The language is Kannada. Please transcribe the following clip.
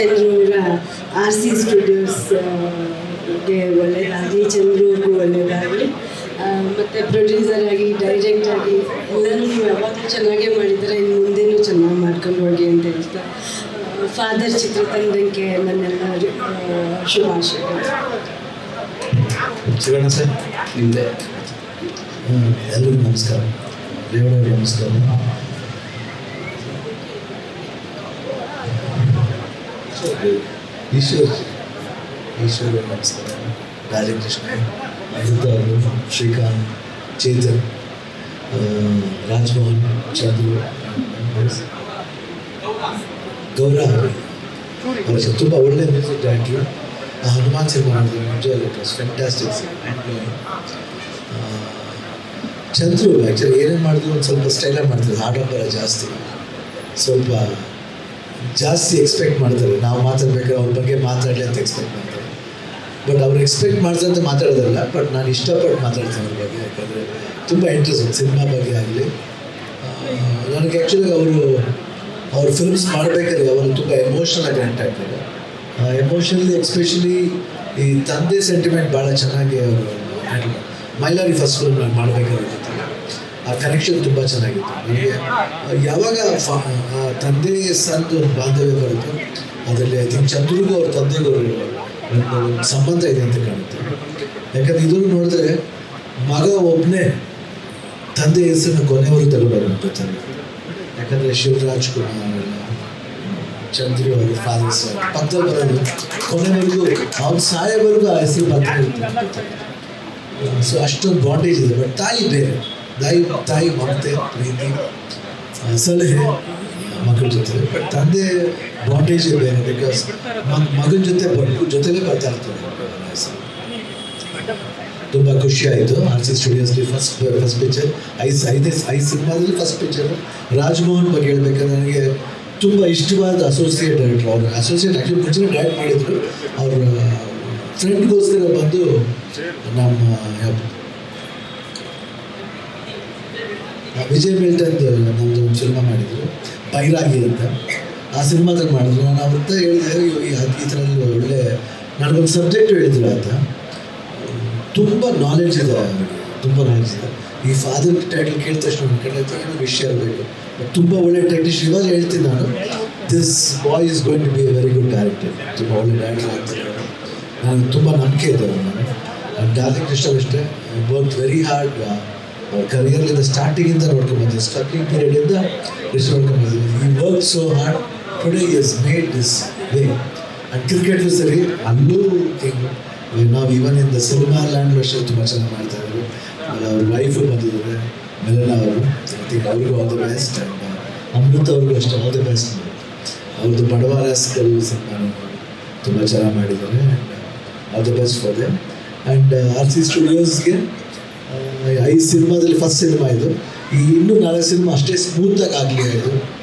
ಚಂದ್ರೂರ ಆರ್ ಸಿ ಸ್ಟುಡಿಯೋಸ್ಗೆ ಒಳ್ಳೆಯದಾಗಲಿ ಚಂದ್ರೂರ್ಗೂ ಒಳ್ಳೆಯದಾಗಲಿ ಮತ್ತು ಪ್ರೊಡ್ಯೂಸರ್ ಆಗಿ ಡೈರೆಕ್ಟ್ ಆಗಿ ಎಲ್ಲರೂ ಯಾವಾಗಲೂ ಚೆನ್ನಾಗೇ ಮಾಡಿದರೆ ಇನ್ನು ಮುಂದೆನೂ ಚೆನ್ನಾಗಿ ಮಾಡ್ಕೊಂಡು ಹೋಗಿ ಅಂತ ಹೇಳ್ತಾ ಫಾದರ್ ಚಿತ್ರತಂಡಕ್ಕೆ ನನ್ನೆಲ್ಲ ಶುಭಾಶಯಗಳು. ಶಿವಣ್ಣ ಸರ್ ನಿಮ್ಮದೇ ಎಲ್ಲರಿಗೂ ನಮಸ್ಕಾರ. ರೇವಣ್ಣ ನಮಸ್ಕಾರ. ಈಶ್ವರ್ ಈಶ್ವರ್ ನಮಸ್ಕಾರ ರಾಜಕೃಷ್ಣ ಅಮೃತ ಅವರು ಶ್ರೀಕಾಂತ್ ಚೇತನ್ ಆ, ರಾಜ್ಮೋಹನ್ ಚಂದ್ರು ಗೌರವ್ ಅವರು ತುಂಬ ಒಳ್ಳೆ ಮ್ಯೂಸಿಕ್ ಡೈರೆಕ್ಟ್ರು ಹನುಮಾನ್ ಸಿನಿಮಾ ಮಾಡಿದ್ರು ನಿಜವಾಗ್ಲೂ it was fantastic and Chandru actually ಏನೇನು ಮಾಡಿದ್ರು ಒಂದು ಸ್ವಲ್ಪ ಸ್ಟೈಲಾಗಿ ಮಾಡ್ತಾರೆ ಆಡಂಬರ ಜಾಸ್ತಿ ಸ್ವಲ್ಪ ಜಾಸ್ತಿ ಎಕ್ಸ್ಪೆಕ್ಟ್ ಮಾಡ್ತಾರೆ. ನಾವು ಮಾತಾಡ್ಬೇಕಾದ್ರೆ ಅವ್ರ ಬಗ್ಗೆ ಮಾತಾಡಲಿ ಅಂತ ಎಕ್ಸ್ಪೆಕ್ಟ್ ಮಾಡ್ತಾರೆ. ಬಟ್ ಅವ್ರು ಎಕ್ಸ್ಪೆಕ್ಟ್ ಮಾಡ್ದಂತ ಮಾತಾಡೋದಲ್ಲ ಬಟ್ ನಾನು ಇಷ್ಟಪಟ್ಟು ಮಾತಾಡ್ತೀನಿ ಅವ್ರ ಬಗ್ಗೆ. ಯಾಕಂದರೆ ತುಂಬ ಇಂಟ್ರೆಸ್ಟ್ ಸಿನಿಮಾ ಬಗ್ಗೆ ಆಗಲಿ. ನನಗೆ ಆ್ಯಕ್ಚುಲಿ ಅವರು, ಅವ್ರ ಫಿಲ್ಮ್ಸ್ ಮಾಡಬೇಕಾದ್ರೆ ಅವರು ತುಂಬ ಎಮೋಷನಲ್ ಆಗಿ ಎಂಟ್ ಆಗ್ತಾರೆ. ಎಮೋಷನಲಿ ಎಕ್ಸ್ಪೆಷಲಿ ಈ ತಂದೆ ಸೆಂಟಿಮೆಂಟ್ ಭಾಳ ಚೆನ್ನಾಗಿ ಅವರು ಹ್ಯಾಂಡಲ್ ಮೈಲಾರಿ ಫಸ್ಟ್ ಫಿಲ್ಮ್ ಮಾಡಬೇಕಾಗಿತ್ತು ಆ ಕನೆಕ್ಷನ್ ತುಂಬ ಚೆನ್ನಾಗಿತ್ತು. ನನಗೆ ಯಾವಾಗ ತಂದೆ ಸಂದು ಒಂದು ಬಾಂಧವ್ಯ ಬರುತ್ತೆ, ಅದರಲ್ಲಿ ಐ ತಿಂಕ್ ಚಂದ್ರಿಗೂ ಅವ್ರ ತಂದೆಗೂ ಒಂದು ಸಂಬಂಧ ಇದೆ ಅಂತ ಕಾಣುತ್ತೆ. ಯಾಕಂದ್ರೆ ಇದನ್ನು ನೋಡಿದ್ರೆ ಮಗ ಒಬ್ಬನೇ ತಂದೆ ಹೆಸರನ್ನ ಕೊನೆವರು ತಗೊಂಡೋಗ್ಬೇಕು ತಂದೆ ಯಾಕಂದರೆ ಶಿವರಾಜ್ ಕುಮಾರ್, ಚಂದ್ರಿ ಅವರು ಫಾದರ್ಸ್ ಪತ್ರ ಬರೋದು ಕೊನೆವರೆಗೂ ಅವ್ರ ಸಾಯೋವರೆಗೂ ಆ ಹೆಸರು ಸೊ ಅಷ್ಟೊಂದು ಬಾಂಡೇಜ್ ಇದೆ. ಬಟ್ ತಾಯಿ ಬೇರೆ. ತಾಯಿ ತಾಯಿ ಮಮತೆ ಪ್ರೀತಿ ಸಲಹೆ ಮಕ್ಕಳ ಜೊತೆ. ತಂದೆ ಬಾಂಡೇಜ್ ಬೇರೆ ಬಿಕಾಸ್ ಮಗನ ಜೊತೆ ಬಂದು ಜೊತೆಲೇ ಬರ್ತಾ ಇರ್ತಾರೆ. ತುಂಬ ಖುಷಿ ಆಯಿತು. ಆರ್ ಸಿ ಸ್ಟುಡಿಯೋಸ್ಲಿ ಫಸ್ಟ್ ಫಸ್ಟ್ ಪಿಕ್ಚರ್ ಐಸ್ ಐದೇ ಐದು ಸಿನಿಮಾದಲ್ಲಿ ಫಸ್ಟ್ ಪಿಕ್ಚರ್ ರಾಜ್ಮೋಹನ್ ಬಗ್ಗೆ ಹೇಳ್ಬೇಕಂದ್ರೆ ನನಗೆ ತುಂಬ ಇಷ್ಟವಾದ ಅಸೋಸಿಯೇಟ್ ಡೈರೆಕ್ಟರ್ ಅವರು. ಅಸೋಸಿಯೇಟ್ ಆ್ಯಕ್ಚುಲಿ ಮುಂಚೆ ಡೈರೆಕ್ಟ್ ಮಾಡಿದ್ರು. ಅವ್ರ ಫ್ರೆಂಡ್ಗೋಸ್ಕರ ಬಂದು ನಮ್ಮ ಯಾವ- ಆ, ವಿಜಯ್ ಪಿಲ್ಟರ್ ಅಂತ ನಮ್ದು ಒಂದು ಸಿನಿಮಾ ಮಾಡಿದ್ರು. ಬೈರಾಗಿ ಅಂತ ಆ ಸಿನಿಮಾದಲ್ಲಿ ಮಾಡಿದ್ರು. ನಾನು ಅವತ್ತ ಹೇಳಿದೆ "ಅಯ್ಯೋ, ಈ ಥರ ಒಳ್ಳೆ ನನಗೊಂದು ಸಬ್ಜೆಕ್ಟ್ ಹೇಳಿದ್ರು ಅಂತ. ತುಂಬ ನಾಲೆಡ್ಜ್ ಇದೆ ತುಂಬ ನಾಲೆಡ್ಜ್ ಇದೆ. ಈ ಫಾದರ್ ಟೈಟಲ್ ಕೇಳಿದ ತಕ್ಷಣ ನನ್ನ ಕಡೆ ಏನೋ ವಿಷಯ ಇರಬೇಕು. ತುಂಬ ಒಳ್ಳೆ ಟೆಕ್ನಿಷಿಯನ್ ಇವಾಗ ಹೇಳ್ತೀನಿ ನಾನು. This boy is going to be a very good director ತುಂಬ ಒಳ್ಳೆ ಡೈರೆಕ್ಟರ್ ಆಗ್ತಾರೆ ನನಗೆ ತುಂಬ ನಂಬಿಕೆ ಇದೆ ನಾನು ಡಾರ್ಲಿಂಗ್ ಅಷ್ಟೇ ವರ್ಕ್ ವೆರಿ ಹಾರ್ಡ್ ಕರಿಯರ್ಲಿಂದ ಸ್ಟಾರ್ಟಿಂಗಿಂದ ನೋಡ್ಕೊಂಡು ಬಂದಿದ್ದೆ ಸ್ಟಾರ್ಟಿಂಗ್ ಪೀರಿಯಡಿಂದ ಎಷ್ಟು ನೋಡ್ಕೊಂಡು ಬಂದಿದ್ದೆ ಈ work so hard today is made this way and cricket ಸರಿ ಅಲ್ಲೂ ಥಿಂಗ್ ನಾವು even in the cinema land ಅಷ್ಟೇ ತುಂಬ ಚೆನ್ನಾಗಿ ಮಾಡ್ತಾ ಇದ್ದಾರೆ ಆಮೇಲೆ ಅವ್ರ ವೈಫು ಬಂದಿದ್ದಾರೆ ಮೆಲನ ಅವರು ಐ ಥಿಂಕ್ ಅವ್ರಿಗೂ all the best and Amrutha ಅವ್ರಿಗೂ ಅಷ್ಟೇ ಆಲ್ ದ ಬೆಸ್ಟ್ ಅವ್ರದ್ದು ಬಡವಾರಸ್ಕಲ್ ಸಿನಿಮಾ ತುಂಬ ಚೆನ್ನಾಗಿ ಮಾಡಿದ್ದಾರೆ all the best for them and R C ಸ್ಟುಡಿಯೋಸ್ಗೆ ಐದು ಸಿನಿಮಾದಲ್ಲಿ ಫಸ್ಟ್ ಸಿನಿಮಾ ಇದು. ಈ ಇನ್ನೂ ನಾಲ್ಕು ಸಿನಿಮಾ ಅಷ್ಟೇ ಸ್ಮೂತಾಗಿ ಆಗಲಿ ಇದು.